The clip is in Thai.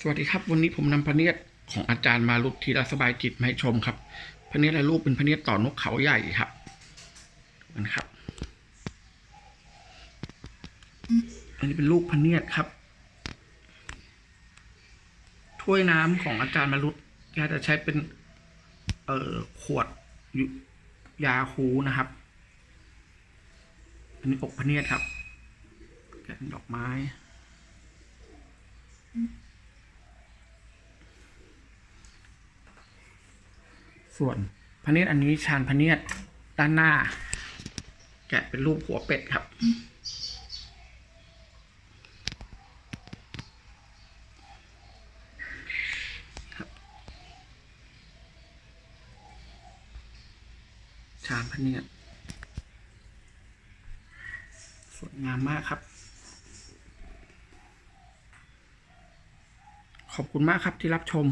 สวัสดีครับ วันนี้ผมนำพระเนียดของอาจารย์มาลุธีรสบายจิตมาให้ชมครับพระเนียดและรูปเป็นพระเนียดต่อนกเขาใหญ่ครับนะครับ อันนี้เป็นลูกพระเนียดครับ ถ้วยน้ำของอาจารย์มารุตแกจะใช้เป็น เอ่อขวดยยาคูนะครับ อันนี้อกพระเนียดครับแกะเป็นดอกไม้ ส่วนพระเนียดอันนี้ชานพระเนียดด้านหน้า แกะเป็นรูปหัวเป็ดครับ ชานพระเนียดสวยงามมากครับ ขอบคุณมากครับที่รับชม